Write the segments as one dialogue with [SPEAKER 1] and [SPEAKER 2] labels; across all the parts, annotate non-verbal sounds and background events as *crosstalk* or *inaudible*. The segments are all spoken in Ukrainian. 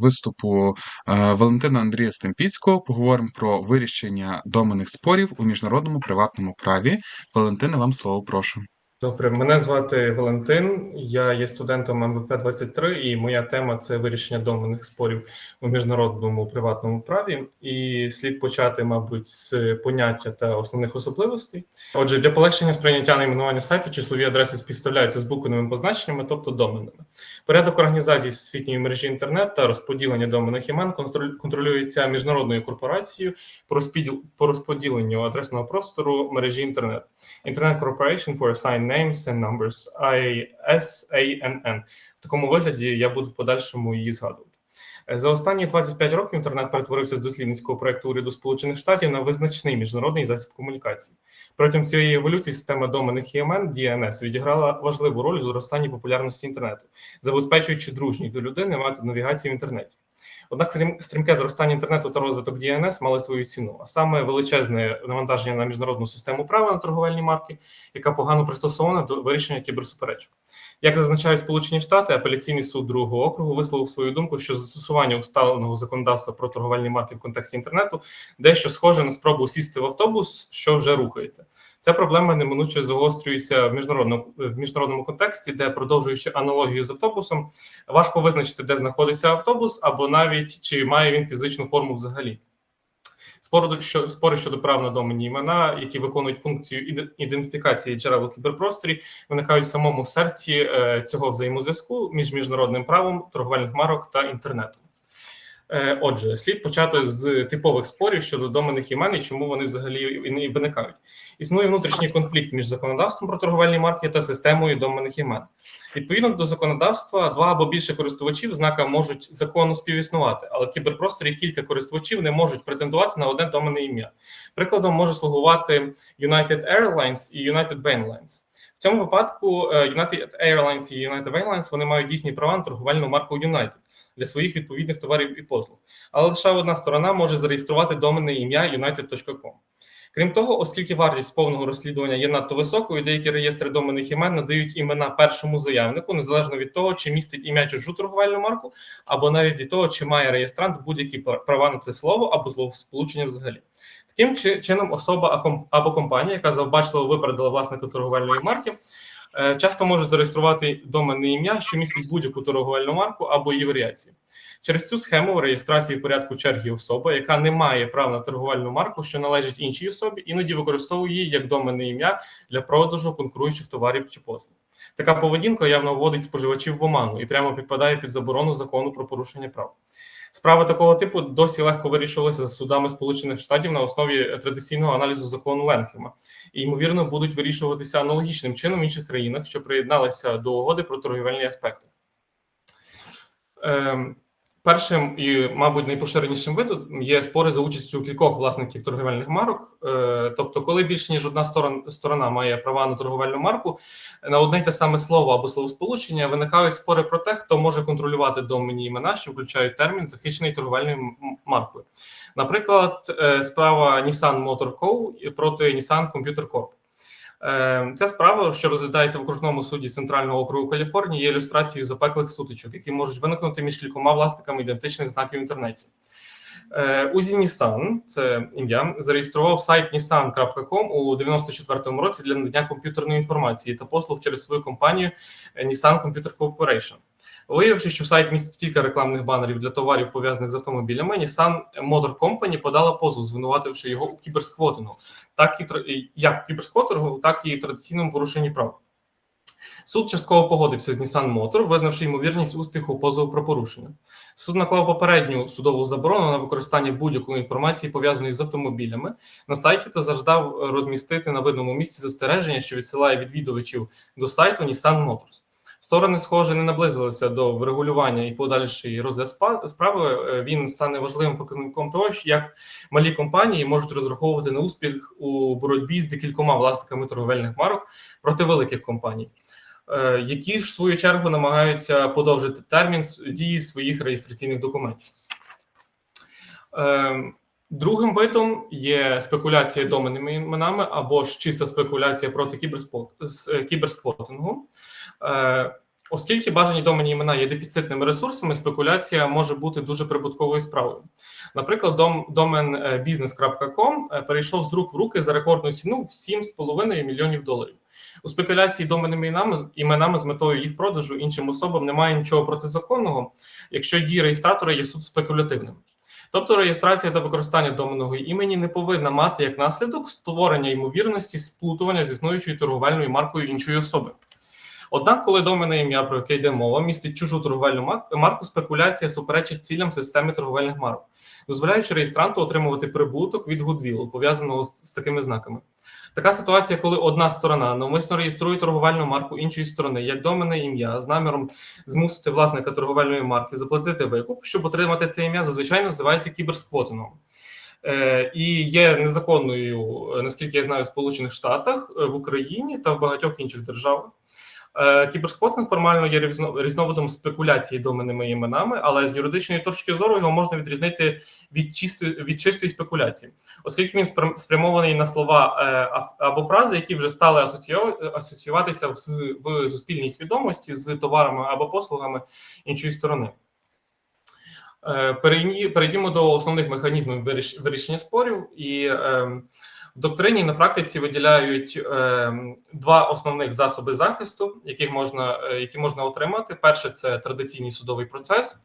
[SPEAKER 1] Виступу е, Валентина Андрія Стемпіцького. Поговоримо про вирішення доменних спорів у міжнародному приватному праві. Валентина, вам слово прошу.
[SPEAKER 2] Добре, мене звати Валентин. Я є студентом МВП 23 і моя тема це вирішення доменних спорів у міжнародному приватному праві. І слід почати, мабуть, з поняття та основних особливостей. Отже, для полегшення сприйняття найменування сайту числові адреси співставляються з буквеними позначеннями, тобто доменами. Порядок організації всесвітньої мережі інтернет та розподілення доменних імен контролюється міжнародною корпорацією по розподіл по розподіленню адресного простору мережі інтернет. Internet Corporation for Assigned Names and Numbers, ISANN. В такому вигляді я буду в подальшому її згадувати. За останні 25 років інтернет перетворився з дослідницького проекту уряду Сполучених Штатів на визначний міжнародний засіб комунікації. Протягом цієї еволюції система доменних імен DNS відіграла важливу роль у зростанні популярності інтернету, забезпечуючи дружній до людини метод навігації в інтернеті. Однак стрімке зростання інтернету та розвиток DNS мали свою ціну, а саме величезне навантаження на міжнародну систему права на торговельні марки, яка погано пристосована до вирішення кіберсуперечок. Як зазначають Сполучені Штати, апеляційний суд другого округу висловив свою думку, що застосування усталеного законодавства про торговельні марки в контексті інтернету дещо схоже на спробу сісти в автобус, що вже рухається. Ця проблема неминуче загострюється в міжнародному в міжнародному контексті, де продовжуючи аналогію з автобусом, важко визначити, де знаходиться автобус, або навіть чи має він фізичну форму взагалі. Спори, що, спори щодо прав на доменні імена, які виконують функцію ідентифікації джерел у кіберпросторі, виникають в самому серці е, цього взаємозв'язку між міжнародним правом, торговельних марок та інтернетом. Е, отже, слід почати з типових спорів щодо доменних імен і чому вони взагалі виникають. Існує внутрішній конфлікт між законодавством про торговельні марки та системою доменних імен. Відповідно до законодавства, два або більше користувачів знака можуть законно співіснувати, але в кіберпросторі кілька користувачів не можуть претендувати на одне доменне ім'я. Прикладом може слугувати United Airlines і United Airlines. Цьому випадку е, United Airlines і United Airlines вони мають дійсні права на торговельну марку United для своїх відповідних товарів і послуг. Але лише одна сторона може зареєструвати доменне ім'я united.com. Крім того, оскільки вартість повного розслідування є надто високою, деякі реєстри доменних імен надають імена першому заявнику, незалежно від того, чи містить ім'я чужу торговельну марку, або навіть від того, чи має реєстрант будь-які права на це слово або словосполучення взагалі. Таким чином, особа або компанія, яка завбачливо випередила власника торговельної марки, часто може зареєструвати доменне ім'я, що містить будь-яку торговельну марку або її варіації. Через цю схему реєстрації в порядку черги особа, яка не має права на торговельну марку, що належить іншій особі, іноді використовує її як доменне ім'я для продажу конкуруючих товарів чи послуг. Така поведінка явно вводить споживачів в оману і прямо підпадає під заборону закону про порушення прав. Справи такого типу досі легко вирішувалися з судами Сполучених Штатів на основі традиційного аналізу закону Ленхема і ймовірно будуть вирішуватися аналогічним чином в інших країнах, що приєдналися до угоди про торгівельні аспекти. Ем, Першим і, мабуть, найпоширенішим видом є спори за участю кількох власників торговельних марок. Е, тобто, коли більше ніж одна сторона має права на торговельну марку, на одне й те саме слово або словосполучення виникають спори про те, хто може контролювати доменні імена, що включають термін захищений торговельною маркою. Наприклад, е, справа Nissan Motor Co. проти Nissan Computer Corp. Е, ця справа, що розглядається в окружному суді Центрального округу Каліфорнії, є ілюстрацією запеклих сутичок, які можуть виникнути між кількома власниками ідентичних знаків в інтернеті. Е, Узі Нісан, це ім'я, зареєстрував сайт nissan.com у 94-му році для надання комп'ютерної інформації та послуг через свою компанію Nissan Computer Corporation. Виявивши, що сайт містить кілька рекламних банерів для товарів, пов'язаних з автомобілями, Nissan Motor Company подала позов, звинувативши його у кіберсквотингу, так і як у кіберсквотингу, так і в традиційному порушенні прав. Суд частково погодився з Nissan Motor, визнавши ймовірність успіху позову про порушення. Суд наклав попередню судову заборону на використання будь-якої інформації, пов'язаної з автомобілями, на сайті та заждав розмістити на видному місці застереження, що відсилає відвідувачів до сайту Nissan Motors. Сторони, схоже, не наблизилися до врегулювання і подальший розгляд справи. Е, він стане важливим показником того, як малі компанії можуть розраховувати на успіх у боротьбі з декількома власниками торговельних марок проти великих компаній, е, які в свою чергу намагаються подовжити термін дії своїх реєстраційних документів. Ем, другим видом є спекуляція доменними іменами або ж чиста спекуляція проти кіберспот, кіберсквотингу. Е, Оскільки бажані доменні імена є дефіцитними ресурсами, спекуляція може бути дуже прибутковою справою. Наприклад, дом, домен е, business.com е, перейшов з рук в руки за рекордну ціну в 7,5 мільйонів доларів. У спекуляції доменними іменами, іменами з метою їх продажу іншим особам немає нічого протизаконного, якщо дії реєстратора є суд спекулятивним. Тобто реєстрація та використання доменного імені не повинна мати як наслідок створення ймовірності сплутування з існуючою торговельною маркою іншої особи. Однак, коли доменне ім'я, про яке йде мова, містить чужу торговельну марку, спекуляція суперечить цілям системи торговельних марок, дозволяючи реєстранту отримувати прибуток від гудвілу, пов'язаного з, такими знаками. Така ситуація, коли одна сторона навмисно реєструє торговельну марку іншої сторони, як доменне ім'я, з наміром змусити власника торговельної марки заплатити викуп, щоб отримати це ім'я, зазвичай називається кіберсквотингом. Е, і є незаконною, наскільки я знаю, в Сполучених Штатах, е, в Україні та в багатьох інших державах. Е, формально є різно- різновидом спекуляції доменними іменами, але з юридичної точки зору його можна відрізнити від чистої від чистої спекуляції, оскільки він спрям- спрямований на слова е, або фрази, які вже стали асоціюватися в, в суспільній свідомості з товарами або послугами іншої сторони. Е, Перейдімо до основних механізмів вирішення спорів, і е, в доктрині на практиці виділяють е, два основних засоби захисту, яких можна, е, які можна отримати. Перше це традиційний судовий процес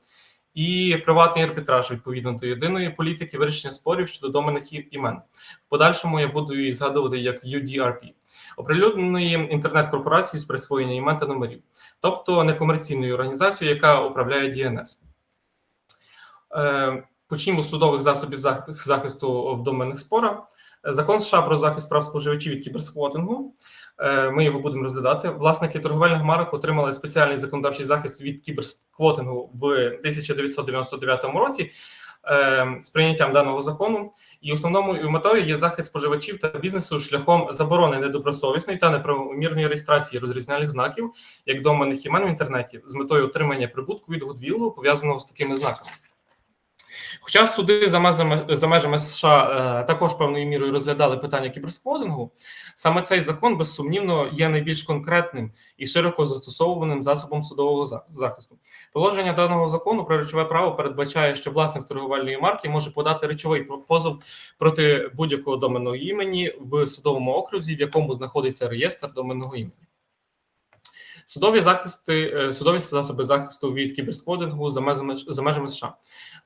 [SPEAKER 2] і приватний арбітраж відповідно до єдиної політики вирішення спорів щодо доменних імен. В подальшому я буду її згадувати як UDRP. оприлюдненої інтернет-корпорацією з присвоєння імен та номерів, тобто некомерційною організацією, яка управляє DNS. Е, Почнімо з судових засобів захисту в доменних спорах. Закон США про захист прав споживачів від кіберсквотингу. Е, Ми його будемо розглядати. Власники торговельних марок отримали спеціальний законодавчий захист від кіберсквотингу в 1999 році е, з прийняттям даного закону. І основною метою є захист споживачів та бізнесу шляхом заборони недобросовісної та неправомірної реєстрації розрізняльних знаків як доменних імен в інтернеті з метою отримання прибутку від Гудвілу, пов'язаного з такими знаками. Хоча суди за межами, за межами США е, також певною мірою розглядали питання кіберсквотингу, саме цей закон безсумнівно є найбільш конкретним і широко застосовуваним засобом судового захисту. Положення даного закону про речове право передбачає, що власник торговельної марки може подати речовий позов проти будь-якого доменного імені в судовому окрузі, в якому знаходиться реєстр доменного імені. Судові захисти, е, судові засоби захисту від кіберсквотингу за межами, за межами США.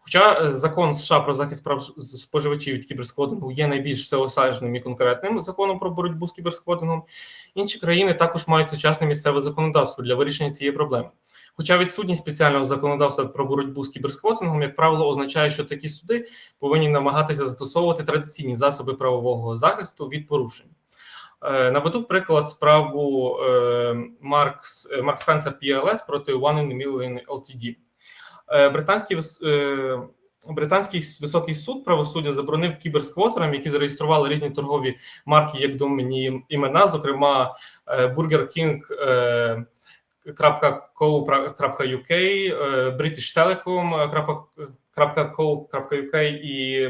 [SPEAKER 2] Хоча е, закон США про захист прав споживачів від кіберсквотингу є найбільш всеосяжним і конкретним законом про боротьбу з кіберсквотингом, інші країни також мають сучасне місцеве законодавство для вирішення цієї проблеми. Хоча відсутність спеціального законодавства про боротьбу з кіберсквотингом, як правило, означає, що такі суди повинні намагатися застосовувати традиційні засоби правового захисту від порушень. Е, Наведу приклад справу е, Маркс Марк Спенсер PLS проти One in Million LTD. Е, Британський е, британський високий суд правосуддя заборонив кіберсквотерам, які зареєстрували різні торгові марки як доменні імена, зокрема е, Burger King. .co.uk, British Telecom, .co.uk і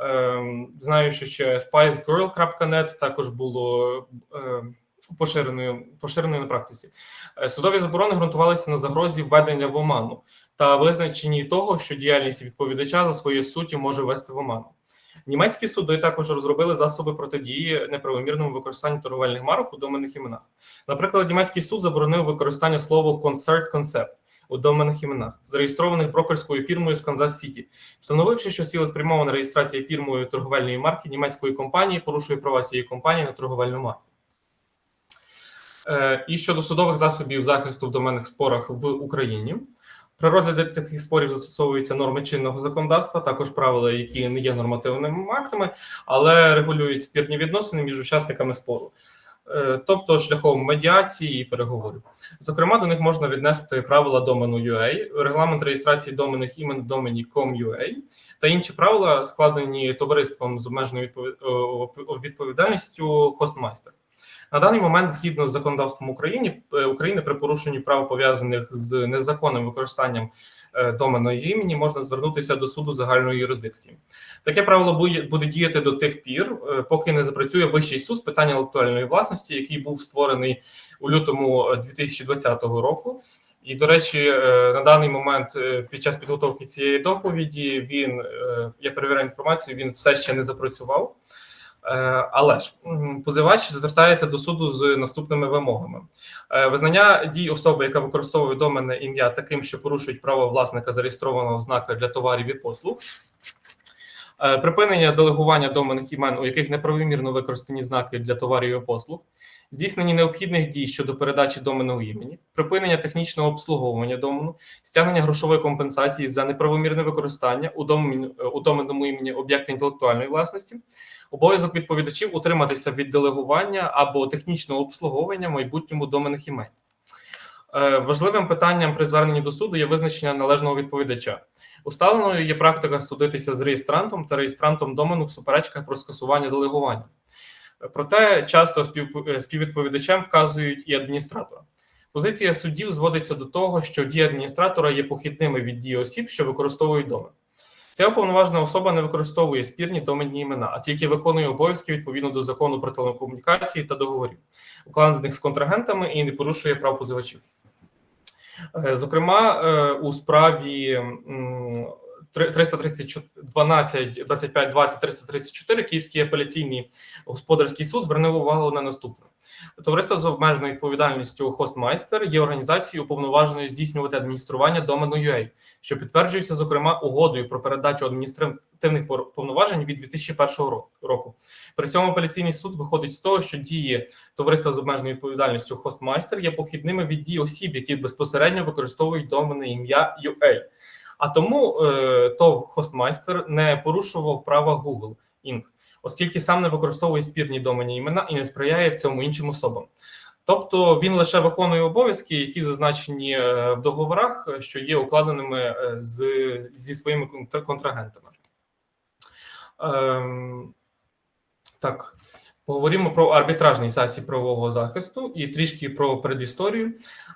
[SPEAKER 2] Ем, Знаю, що ще spicegirl.net також було поширеною, поширеною на практиці. Судові заборони ґрунтувалися на загрозі введення в оману та визначенні того, що діяльність відповідача за своєю суттю може ввести в оману. Німецькі суди також розробили засоби протидії неправомірному використанню торговельних марок у доменних іменах. Наприклад, німецький суд заборонив використання слова concert concept у доменних іменах, зареєстрованих брокерською фірмою з Канзас Сіті, встановивши, що цілеспрямована реєстрація фірмою торговельної марки німецької компанії порушує права цієї компанії на торговельну марку. Е, І щодо судових засобів захисту в доменних спорах в Україні. При розгляді таких спорів застосовуються норми чинного законодавства, також правила, які не є нормативними актами, але регулюють спірні відносини між учасниками спору, Е, тобто шляхом медіації і переговорів. Зокрема, до них можна віднести правила домену UA, регламент реєстрації доменних імен в домені com.ua та інші правила, складені товариством з обмеженою відпові- відповідальністю Hostmaster. На даний момент, згідно з законодавством України, е, України при порушенні прав пов'язаних з незаконним використанням е, імені можна звернутися до суду загальної юрисдикції. Таке правило буде діяти до тих пір, е, поки не запрацює вищий суд з питань інтелектуальної власності, який був створений у лютому е, 2020 року. І, до речі, на даний момент під час підготовки цієї доповіді він я перевіряю інформацію, він все ще не запрацював. Е, Але ж позивач звертається до суду з наступними вимогами: Е, визнання дій особи, яка використовує домене ім'я, таким, що порушують право власника зареєстрованого знака для товарів і послуг. Е, Припинення делегування доменних імен, у яких неправомірно використані знаки для товарів і послуг, здійснення необхідних дій щодо передачі доменного імені, припинення технічного обслуговування домену, стягнення грошової компенсації за неправомірне використання у, домен, у доменному імені об'єкта інтелектуальної власності, обов'язок відповідачів утриматися від делегування або технічного обслуговування в майбутньому доменних імен. Е, Важливим питанням при зверненні до суду є визначення належного відповідача. Усталеною є практика судитися з реєстрантом та реєстрантом домену в суперечках про скасування делегування. Проте часто е, співвідповідачем вказують і адміністратора. Позиція суддів зводиться до того, що дії адміністратора є похідними від дії осіб, що використовують домен. Ця уповноважена особа не використовує спірні доменні імена, а тільки виконує обов'язки відповідно до закону про телекомунікації та договорів, укладених з контрагентами і не порушує прав позивачів. Е, Зокрема, е, у справі 312 25 20 334 Київський апеляційний господарський суд звернув увагу на наступне. Товариство з обмеженою відповідальністю Хостмайстер є організацією уповноваженою здійснювати адміністрування домену UA, що підтверджується, зокрема, угодою про передачу адміністративних повноважень від 2001 ро- року. При цьому апеляційний суд виходить з того, що дії товариства з обмеженою відповідальністю Хостмайстер є похідними від дій осіб, які безпосередньо використовують доменне ім'я UA. А тому е, ТОВ Хостмайстер не порушував права Google Inc., оскільки сам не використовує спірні доменні імена і не сприяє в цьому іншим особам. Тобто він лише виконує обов'язки, які зазначені е, в договорах, що є укладеними е, з, зі своїми контр- контрагентами. Ем, так, поговоримо про арбітражний засіб правового захисту і трішки про передісторію.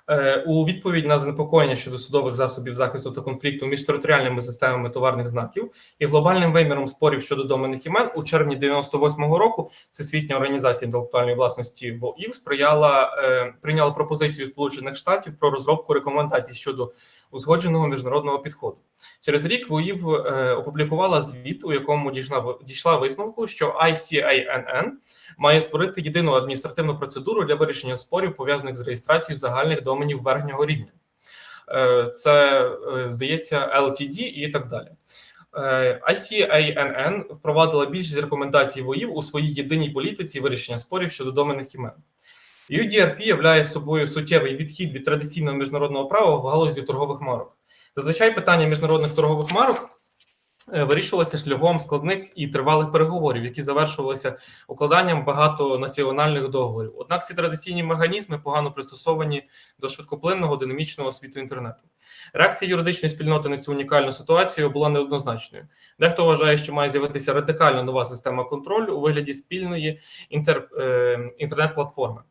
[SPEAKER 2] Е, У відповідь на занепокоєння щодо судових засобів захисту та конфлікту між територіальними системами товарних знаків і глобальним виміром спорів щодо доменних імен у червні 98-го року Всесвітня організація інтелектуальної власності ВОІВ сприяла е, прийняла пропозицію Сполучених Штатів про розробку рекомендацій щодо узгодженого міжнародного підходу. Через рік ВОІВ е, опублікувала звіт, у якому дійшла дійшла висновку, що ICANN має створити єдину адміністративну процедуру для вирішення спорів, пов'язаних з реєстрацією загальних доменів верхнього рівня. Е, Це, е, здається, LTD і так далі. Е, ICANN впровадила більшість рекомендацій ВОїв у своїй єдиній політиці вирішення спорів щодо доменних імен. UDRP являє собою суттєвий відхід від традиційного міжнародного права в галузі торгових марок. Зазвичай питання міжнародних торгових марок е, вирішувалося шляхом складних і тривалих переговорів, які завершувалися укладанням багатонаціональних договорів. Однак ці традиційні механізми погано пристосовані до швидкоплинного динамічного світу інтернету. Реакція юридичної спільноти на цю унікальну ситуацію була неоднозначною. Дехто вважає, що має з'явитися радикально нова система контролю у вигляді спільної інтер, е, інтернет-платформи.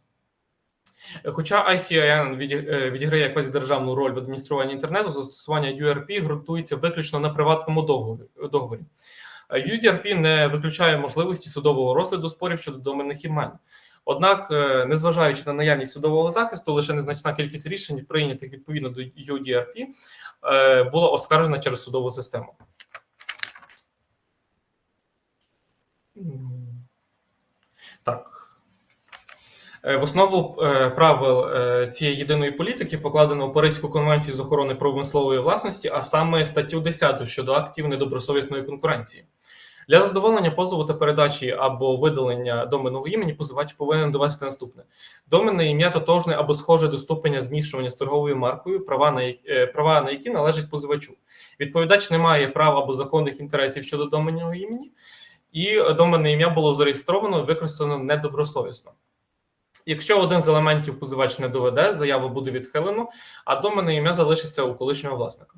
[SPEAKER 2] Хоча віді- е, відіграє квазідержавну роль в адмініструванні інтернету, застосування URP ґрунтується виключно на приватному договорі. Е, UDRP не виключає можливості судового розгляду спорів щодо доменних імен. Однак, е, незважаючи на наявність судового захисту, лише незначна кількість рішень, прийнятих відповідно до UDRP, була оскаржена через судову систему. Так. Е, В основу е, правил е, цієї єдиної політики покладено Паризьку конвенцію з охорони промислової власності, а саме статтю 10 щодо актів недобросовісної конкуренції. Для задоволення позову та передачі або видалення доменного імені позивач повинен довести наступне: доменне ім'я тотожне або схоже до ступеня змішування з торговою маркою, права на, як- е, права на які належать позивачу. Відповідач не має прав або законних інтересів щодо доменного імені, і доменне ім'я було зареєстровано використано недобросовісно. Якщо один з елементів позивач не доведе, заяву буде відхилено, а доменне ім'я залишиться у колишнього власника.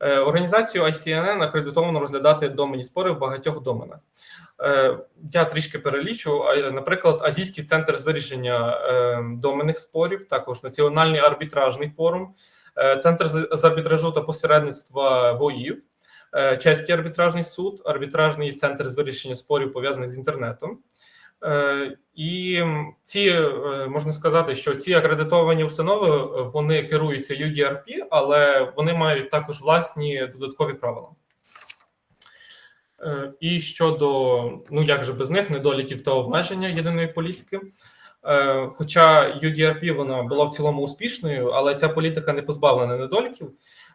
[SPEAKER 2] Е, Організацію ICNN акредитовано розглядати доменні спори в багатьох доменах. Е, Я трішки перелічу. Наприклад, Азійський центр з вирішення е, доменних спорів, також Національний арбітражний форум, Центр з арбітражу та посередництва ВОїв, Чеський арбітражний суд, арбітражний центр з вирішення спорів пов'язаних з інтернетом. Е, І ці е, можна сказати, що ці акредитовані установи е, вони керуються UDRP, але вони мають також власні додаткові правила. І щодо ну як же без них недоліків та обмеження єдиної політики. Хоча UDRP вона була в цілому успішною, але ця політика не позбавлена недоліків.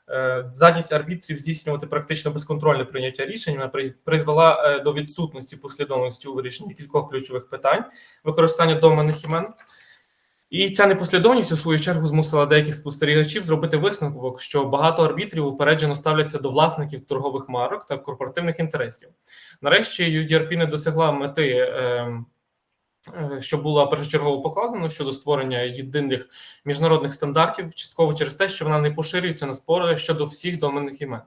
[SPEAKER 2] Е, Здатність арбітрів здійснювати практично безконтрольне прийняття рішень призвела е, до відсутності послідовності у вирішенні кількох ключових питань, використання доменних імен. І ця непослідовність, у свою чергу, змусила деяких спостерігачів зробити висновок, що багато арбітрів упереджено ставляться до власників торгових марок та корпоративних інтересів. Нарешті UDRP не досягла мети, е, що була першочергово покладена щодо створення єдиних міжнародних стандартів, частково через те, що вона не поширюється на спори щодо всіх доменних імен.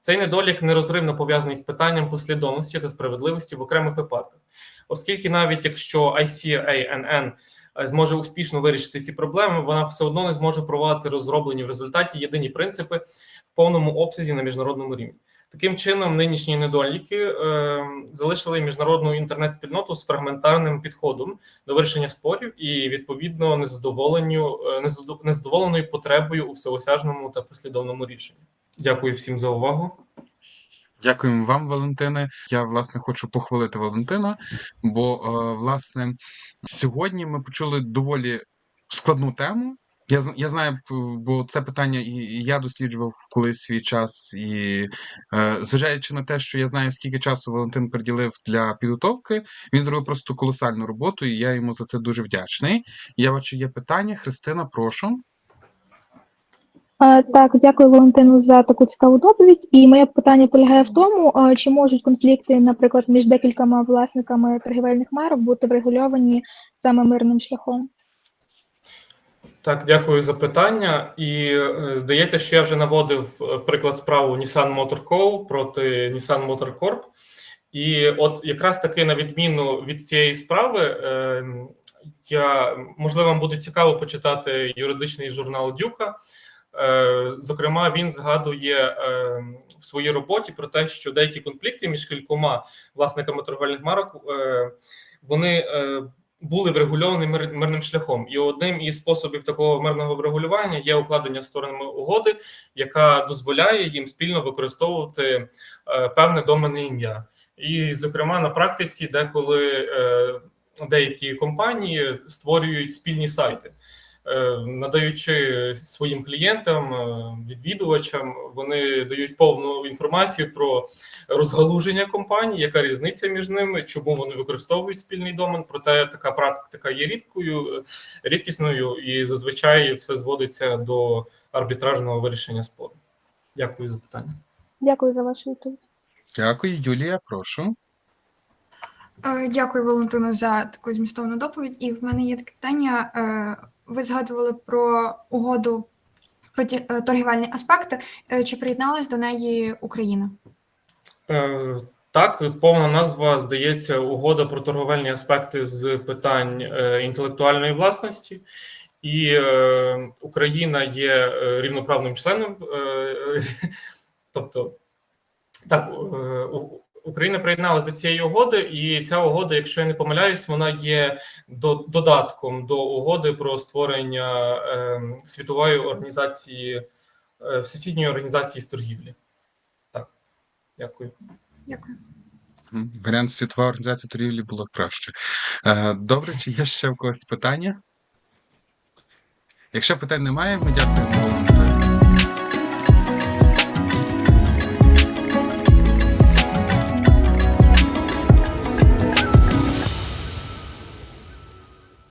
[SPEAKER 2] Цей недолік нерозривно пов'язаний з питанням послідовності та справедливості в окремих випадках, оскільки навіть якщо ICANN е, зможе успішно вирішити ці проблеми, вона все одно не зможе провадити розроблені в результаті єдині принципи в повному обсязі на міжнародному рівні. Таким чином, нинішні недоліки е, залишили міжнародну інтернет-спільноту з фрагментарним підходом до вирішення спорів і відповідно незадоволенню е, незадоволеною потребою у всеосяжному та послідовному рішенні. Дякую всім за увагу.
[SPEAKER 1] Дякуємо вам, Валентине. Я власне хочу похвалити Валентина, бо е, власне сьогодні ми почули доволі складну тему. Я я знаю, бо це питання і і я досліджував колись свій час, і е, зважаючи на те, що я знаю, скільки часу Валентин приділив для підготовки, він зробив просто колосальну роботу, і я йому за це дуже вдячний. Я бачу, є питання. Христина, прошу.
[SPEAKER 3] Е, Так, дякую Валентину за таку цікаву доповідь. І моє питання полягає в тому, е, чи можуть конфлікти, наприклад, між декількома власниками торгівельних марок бути врегульовані саме мирним шляхом?
[SPEAKER 2] Так, дякую за питання. І е, здається, що я вже наводив е, приклад справу Nissan Motor Co. проти Nissan Motor Corp. І от якраз таки на відміну від цієї справи, е, я можливо вам буде цікаво почитати юридичний журнал Дюка. Зокрема, він згадує в своїй роботі про те, що деякі конфлікти між кількома власниками торговельних марок вони були врегульовані мир- мирним шляхом. І одним із способів такого мирного врегулювання є укладення сторонами угоди, яка дозволяє їм спільно використовувати е, певне домене ім'я. І, зокрема, на практиці, деколи е, деякі компанії створюють спільні сайти. Е, Надаючи своїм клієнтам, е, відвідувачам, вони дають повну інформацію про розгалуження компаній, яка різниця між ними, чому вони використовують спільний домен. Проте така практика є рідкою, е, рідкісною, і зазвичай все зводиться до арбітражного вирішення спору. Дякую за питання.
[SPEAKER 3] Дякую за вашу відповідь.
[SPEAKER 1] Дякую, Юлія, прошу.
[SPEAKER 4] Дякую, Валентину, за таку змістовну доповідь. І в мене є таке питання. Ви згадували про угоду про е, торгівельні аспекти. Е, Чи приєдналась до неї Україна?
[SPEAKER 2] Е, Так, повна назва здається угода про торговельні аспекти з питань інтелектуальної власності, і е, Україна є рівноправним членом. е, *laughs* Тобто, так, Україна приєдналася до цієї угоди, і ця угода, якщо я не помиляюсь, вона є додатком до угоди про створення е, світової організації, е, всесвітньої організації з торгівлі. Так, дякую.
[SPEAKER 4] Дякую.
[SPEAKER 1] Варіант світова організація торгівлі було краще. Е, Добре, чи є ще в когось питання? Якщо питань немає, ми дякуємо